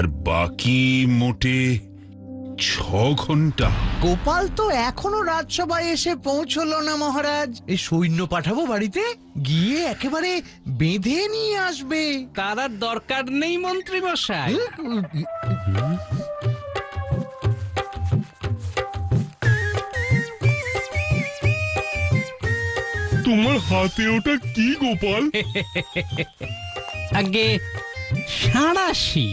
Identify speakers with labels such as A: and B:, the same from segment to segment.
A: আর বাকি মোটে ছ ঘণ্টা।
B: গোপাল তো এখনও রাজসভায় এসে পৌঁছলো না মহারাজ। এই সৈন্য পাঠাবো বাড়িতে? গিয়ে একেবারে বেঁধে নিয়ে আসবে।
C: তার আর দরকার নেই মন্ত্রী মশাই
A: তোমার হাতে ওটা কি গোপাল?
C: আগে সাঁড়াশি।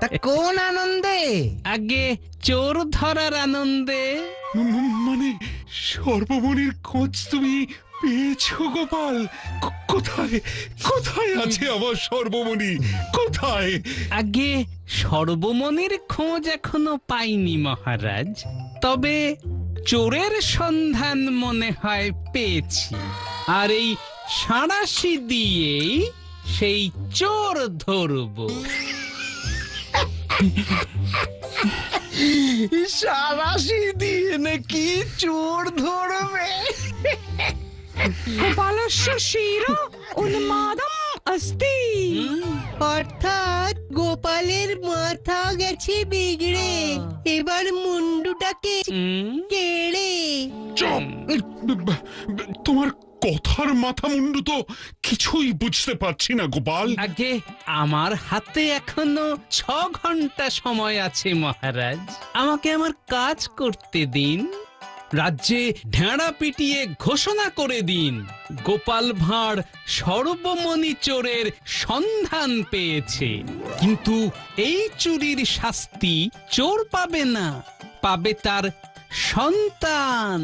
B: তা কোন আনন্দে?
C: আগে চোর ধরার আনন্দে।
A: মানে সর্বমণির খোঁজ তুমি পেয়েছ গোপাল? ক- কোথায় কোথায় আছে আমার সর্বমণি? কোথায়?
C: আগে সর্বমণির খোঁজ এখনও পাইনি মহারাজ। তবে চোরের সন্ধান মনে হয় পেয়েছি। আর এই সাঁড়াশি দিয়েই সেই চোর ধরবো।
B: সারাশি দিয়ে নাকি চোর ধরবে?
D: গোপালস্য শির উন্মাদম অস্তি
E: অর্থাৎ গোপালের মাথা গেছে বিগড়ে। এবার মুন্ডুটাকে কেড়ে।
A: ব- তোমার কথার মাথা মুন্ডু তো কিছুই বুঝতে পারছি না, গোপাল।
C: আগে আমার হাতে এখনও ছ ঘণ্টা সময় আছে, মহারাজ। আমাকে আমার কাজ করতে দিন, রাজ্যে ঢেঁড়া পিটিয়ে ঘোষণা করে দিন। গোপাল ভাঁড় সর্বমণি চোরের সন্ধান পেয়েছে। কিন্তু এই চুরির শাস্তি চোর পাবে না, পাবে তার সন্তান।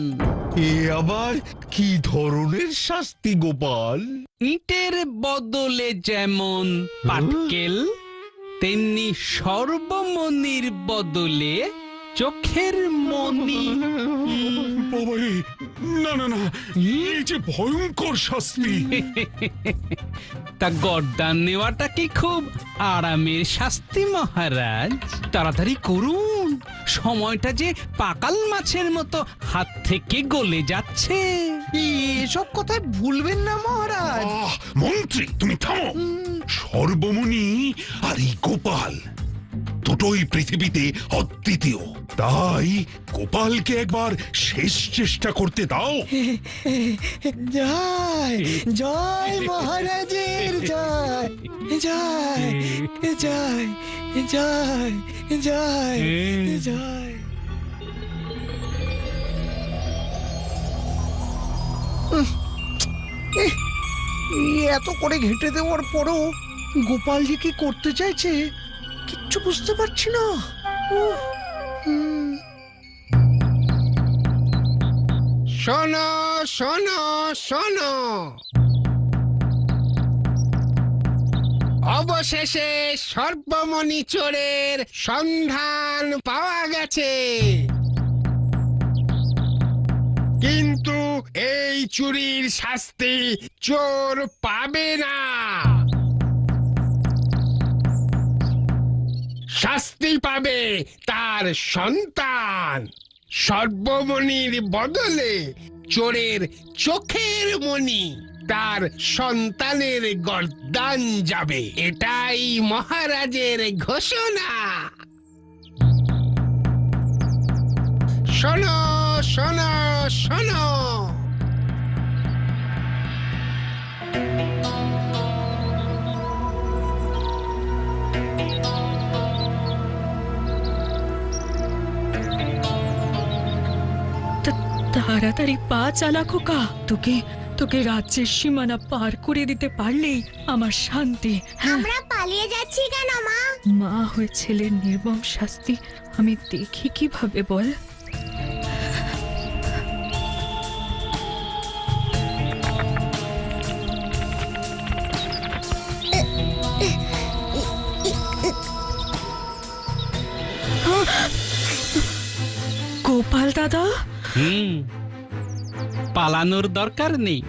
B: এ আবার কি ধরনের শাস্তি গোপাল?
C: ইটের বদলে যেমন পাটকেল তেমনি সর্বমনির বদলে চোখের মনি
A: বাবারে না না না এই যে ভয়ঙ্কর শাস্তি।
C: তা নেওয়াটা কি খুব আরামের শাস্তি মহারাজ? তাড়াতাড়ি করুন সময়টা যে পাকাল মাছের মতো হাত থেকে গলে যাচ্ছে।
B: এসব কথায় ভুলবেন না মহারাজ।
A: আহ, মন্ত্রী তুমি থামো। সর্বমণি আর এই গোপাল। দুটোই পৃথিবীতে অদ্বিতীয়। তাই গোপালকে একবার শেষ চেষ্টা করতে দাও।
E: জয় জয় মহারাজের জয় জয় জয় জয় জয় জয়।
B: এত করে ঘেঁটে দেওয়ার পরও গোপাল যে কি করতে চাইছে? কিচ্ছু বুঝতে পারছি না।
F: শোনো শোনো শোনো। অবশেষে সর্বমণি চোরের সন্ধান পাওয়া গেছে। কিন্তু এই চুরির শাস্তি চোর পাবে না। শাস্তি পাবে তার সন্তান। সর্বমণির বদলে চোরের চোখের মণি তার সন্তানের গর্দান যাবে। এটাই মহারাজের ঘোষণা। শোনো শোনো শোনো।
D: তাড়াতাড়ি পা চালা খোকা তোকে তোকে রাজ্যের সীমানা পার করে দিতে পারলেই আমার শান্তি। হ্যাঁ।
G: আমরা পালিয়ে যাচ্ছি কেন মা?
D: মা হয়ে ছেলের নির্মম শাস্তি আমি দেখি কীভাবে বল। গোপাল দাদা?
C: হুম। পালানোর দরকার নেই।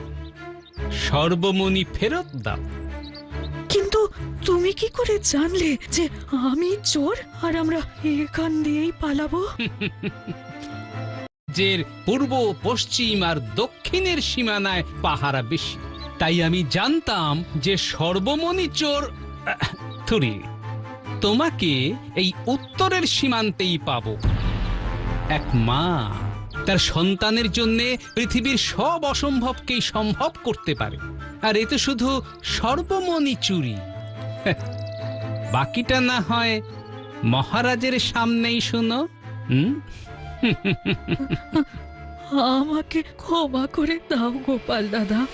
C: সর্বমণি ফেরত দাও।
D: কিন্তু তুমি কি করে জানলে যে আমি চোর আর আমরা এখান দিয়েই পালাবো?
C: যে পূর্ব পশ্চিম আর দক্ষিণের সীমানায় পাহারা বেশি। তাই আমি জানতাম যে সর্বমণি চোর থুরি তোমাকে এই উত্তরের সীমান্তেই পাবো। এক মা তার সন্তানের জন্য পৃথিবীর সব অসম্ভবকেই সম্ভব করতে পারে। আর এ তো শুধু সর্বমণি চুরি। বাকিটা না হয় মহারাজের সামনেই শুনো
D: আমাকে ক্ষমা করে দাও গোপাল দাদা।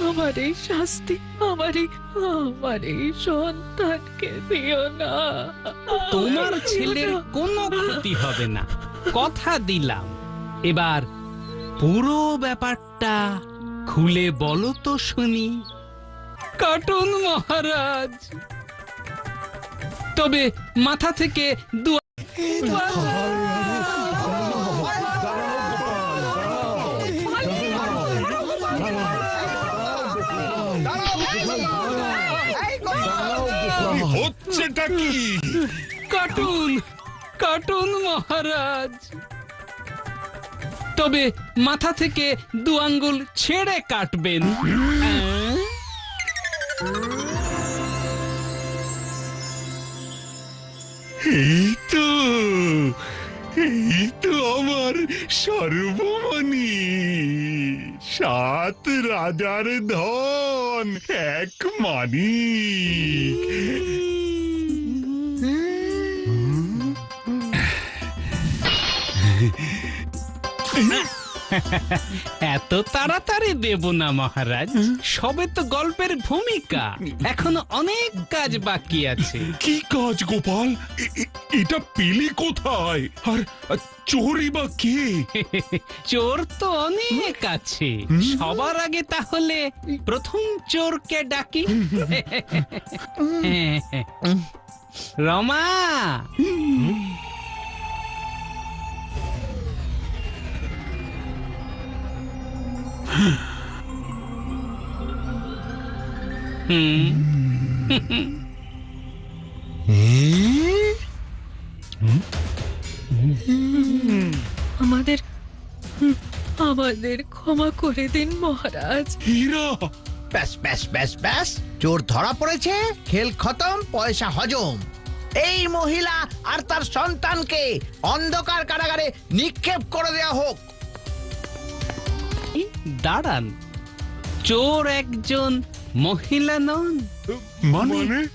D: আমার এই শাস্তি আমার এই আমার এই সন্তানকে দিও না।
C: তোমার ছেলের কোনো ক্ষতি হবে না। কথা দিলাম। এবার পুরো ব্যাপারটা খুলে বলো তো শুনি। কাটুন মহারাজ। তবে মাথা থেকে দু
A: হচ্ছেটা কি?
C: কাটুন কাটুন মহারাজ। তবে মাথা থেকে দু আঙ্গুল ছেড়ে কাটবেন?
A: এই তো এই তো আমার সর্বমণি সাত রাজার ধন, এক মানিক
C: এত তাড়াতাড়ি দেব না মহারাজ। সবে তো গল্পের ভূমিকা। এখনও অনেক কাজ বাকি আছে।
A: কি কাজ গোপাল? এটা পেলে কোথায়? আর আর চোরই বা কে?
C: চোর তো অনেক আছে। সবার আগে তাহলে প্রথম চোরকে ডাকি। রমা!
D: আমাদের আমাদের ক্ষমা করে দিন, মহারাজ।
A: হীরা!
B: ব্যাস ব্যাস ব্যাস ব্যাস। চোর ধরা পড়েছে, খেল খতম, পয়সা হজম। এই মহিলা আর তার সন্তানকে অন্ধকার কারাগারে নিক্ষেপ করে দেওয়া হোক।
C: দাঁড়ান। চোর একজন মহিলা নন।
A: মানে?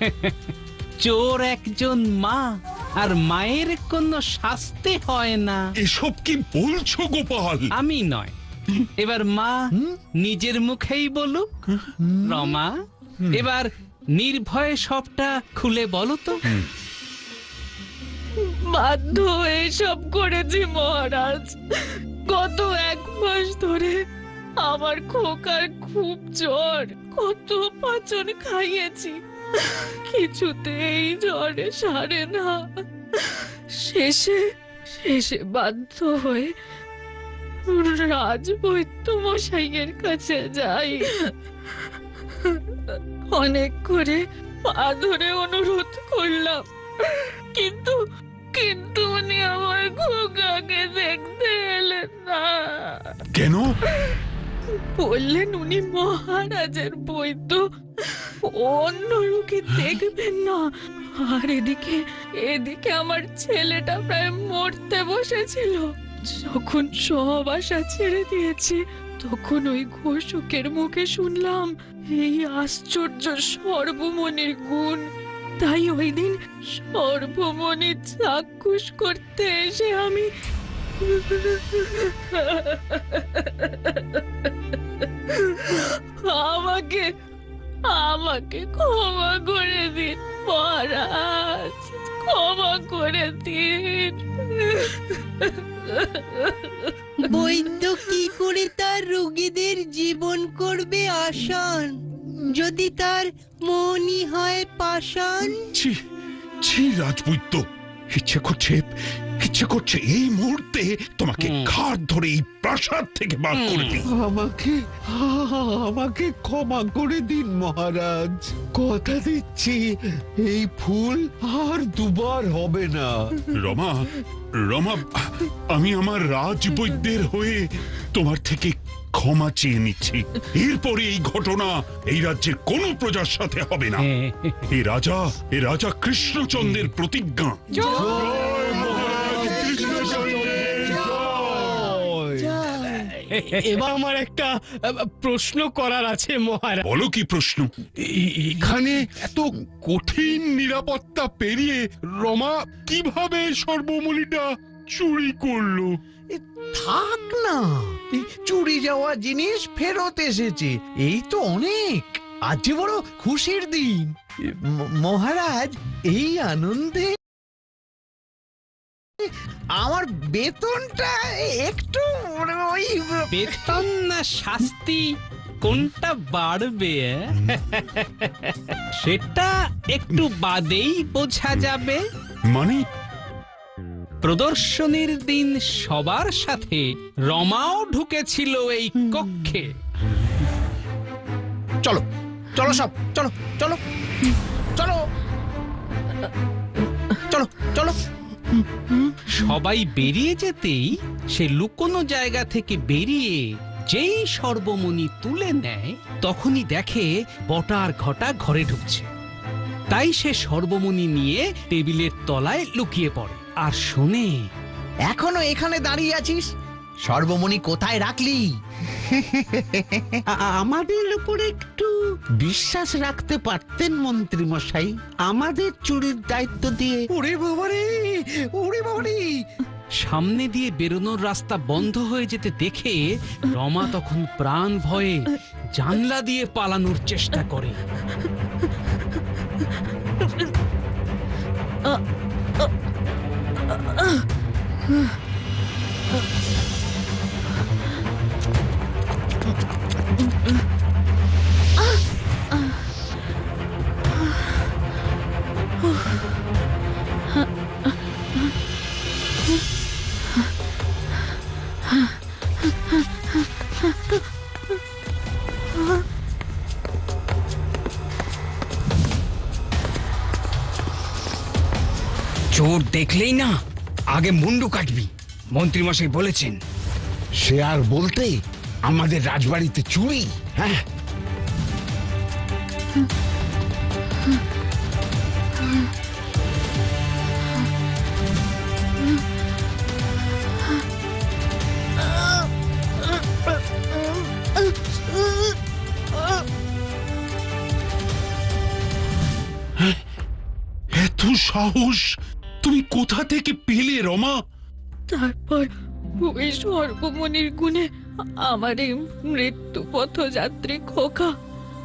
C: চোর একজন মা আর মায়ের কোনো শাস্তি হয় না।
A: এসব কি বলছো গোপাল?
C: আমি নয়। এবার মা নিজের মুখেই বলুক। রমা এবার নির্ভয়ে সবটা খুলে বলো তো।
D: বাধ্য হয়ে সব করেছি মহারাজ। গত এক মাস ধরে আমার খোকার খুব জ্বর, কত পাচন খাইয়েছি। কিছুতেই জ্বরে সারে না। শেষে শেষে বাধ্য হয়ে রাজবৈদ্য মশাইয়ের কাছে যাই। অনেক করে পা ধরে অনুরোধ করলাম, কিন্তু কিন্তু উনি আমার খোকাকে দেখতে এলেন না।
A: কেন?
D: বললেন উনি মহারাজের বৈদ্য। অন্য রোগী দেখবেন না। আর এদিকে এদিকে আমার ছেলেটা প্রায় মরতে বসেছিল। যখন সব আশা ছেড়ে দিয়েছি তখন ওই ঘোষকের মুখে শুনলাম এই আশ্চর্য সর্বমণির গুণ। তাই ওই দিন সর্বমণির চাক্ষুষ করতে এসে আমি আমাকে আমাকে ক্ষমা করে দিন, মহারাজ, ক্ষমা করে দিন।
E: বৈদ্য কি করে তার রোগীদের জীবন করবে আসান যদি তার মনই হয় পাষাণ?
A: ছি ছি রাজবৈদ্য ইচ্ছে করছে ইচ্ছে করছে এই মুহূর্তে তোমাকে। ঘাট ধরে এই প্রাসাদ থেকে বার করে দিই।
H: আমাকে আমাকে ক্ষমা করে দিন মহারাজ। কথা দিচ্ছি এই ফুল আর দুবার হবে না।
A: রমা রমা আমি আমার রাজবৈদ্যের হয়ে তোমার থেকে ক্ষমা চেয়ে নিচ্ছি। এরপরে এই ঘটনা এই রাজ্যের কোনো প্রজার সাথে হবে না। এ রাজা এ রাজা কৃষ্ণচন্দ্রের প্রতিজ্ঞা।
I: এবার আমার একটা প্রশ্ন করার আছে মহারাজ।
A: বলো কি প্রশ্ন?
F: এখানে এত কঠিন নিরাপত্তা পেরিয়ে রমা কীভাবে সর্বমণিটা চুরি করল।
B: এ, থাক না। এই চুরি যাওয়া জিনিস ফেরত এসেছে। এই তো অনেক। আজ যে বড় খুশির দিন। এ, ম- মহারাজ এই আনন্দে আমার বেতনটা একটু ওই
C: বেতন না শাস্তি? কোনটা বাড়বে এ? সেটা একটু বাদেই বোঝা যাবে।
A: মানে
C: প্রদর্শনীর দিন সবার সাথে রমাও ঢুকেছিল এই কক্ষে।
B: চলো চলো সব চলো চলো চলো। চলো চলো।
C: সবাই বেরিয়ে যেতেই সে লুকোনো জায়গা থেকে বেরিয়ে যেই সর্বমণি তুলে নেয় তখনই দেখে বটার ঘটা ঘরে ঢুকছে। তাই সে সর্বমণি নিয়ে টেবিলের তলায় লুকিয়ে পড়ে। আর শোনে।
B: এখনও এখানে দাঁড়িয়ে আছিস? সর্বমণি কোথায় রাখলি?
H: আমাদের উপর একটু বিশ্বাস রাখতে পারতেন মন্ত্রী মশাই আমাদের চুরির দায়িত্ব দিয়ে।
B: ওরে বাবারে ওরে বাবারে।
C: সামনে দিয়ে বেরোনোর রাস্তা বন্ধ হয়ে যেতে দেখে রমা তখন প্রাণ ভয়ে জানলা দিয়ে পালানোর চেষ্টা করে।
I: চোর দেখলেই না আগে মুন্ডু কাটবি। মন্ত্রীমশাই বলেছেন
H: সে আর বলতে আমাদের রাজবাড়িতে চুরি হ্যাঁ?
A: এত সাহস। তুমি কোথা থেকে পেলে রমা?
D: তারপর ওই সর্বমণির গুণে আমার এই মৃত্যু পথযাত্রী খোকা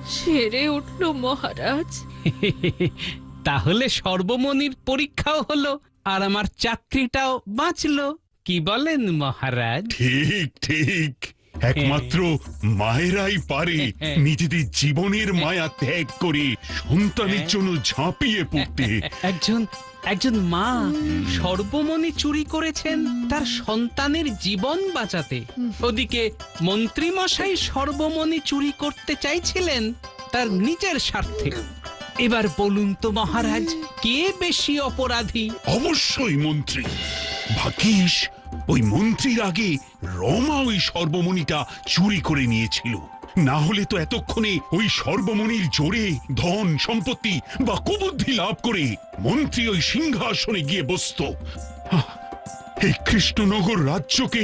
D: সেরে উঠল মহারাজ।
C: তাহলে সর্বমণির পরীক্ষাও হলো আর আমার চাকরিটাও বাঁচলো। কি বলেন মহারাজ?
A: ঠিক ঠিক। একমাত্র মায়েরাই পারে নিজেদের জীবনের মায়া ত্যাগ করে সন্তানের জন্য ঝাঁপিয়ে পড়তে।
C: একজন একজন মা সর্বমণি চুরি করেছেন তার সন্তানের জীবন বাঁচাতে। ওদিকে মন্ত্রী মশাই সর্বমণি চুরি করতে চাইছিলেন তার নিজের স্বার্থে। এবার বলুন তো মহারাজ কে বেশি অপরাধী?
A: অবশ্যই মন্ত্রী। ভাগ্যিস ওই মন্ত্রীর আগে রমা ওই সর্বমণিটা চুরি করে নিয়েছিল। না হলে তো এতক্ষণে ওই সর্বমণির জোরে ধন, সম্পত্তি বা কুবুদ্ধি লাভ করে মন্ত্রী ওই সিংহাসনে গিয়ে বসতো। এই কৃষ্ণনগর রাজ্যকে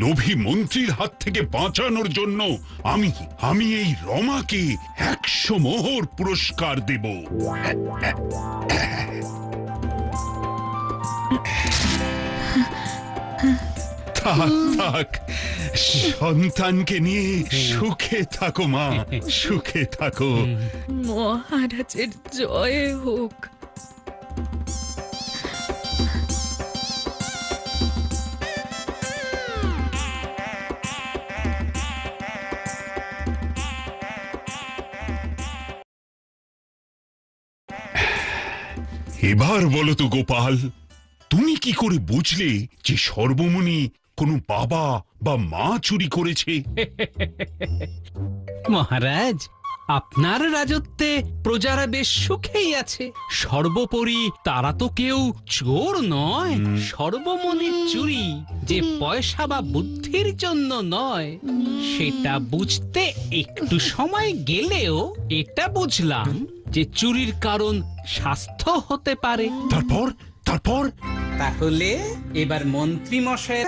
A: লোভী মন্ত্রীর হাত থেকে বাঁচানোর জন্য আমি আমি এই রমাকে একশো মোহর পুরস্কার দেব। থাক থাক সন্তানকে নিয়ে সুখে থাকো মা সুখে থাকো।
D: মহারাজের জয় হোক।
A: এবার বলো তো গোপাল তুমি কি করে বুঝলে যে সর্বমণি কোনো বাবা বা মা চুরি করেছে?
C: মহারাজ আপনার রাজত্বে প্রজারা বেশ সুখেই আছে। সর্বোপরি তারা তো কেউ চোর নয় সর্বমনের চুরি যে পয়সা বা বুদ্ধির জন্য নয়। সেটা বুঝতে একটু সময় গেলেও এটা বুঝলাম যে চুরির কারণ স্বাস্থ্য হতে পারে।
A: তারপর? তারপর?
C: তাহলে এবার মন্ত্রী মশাই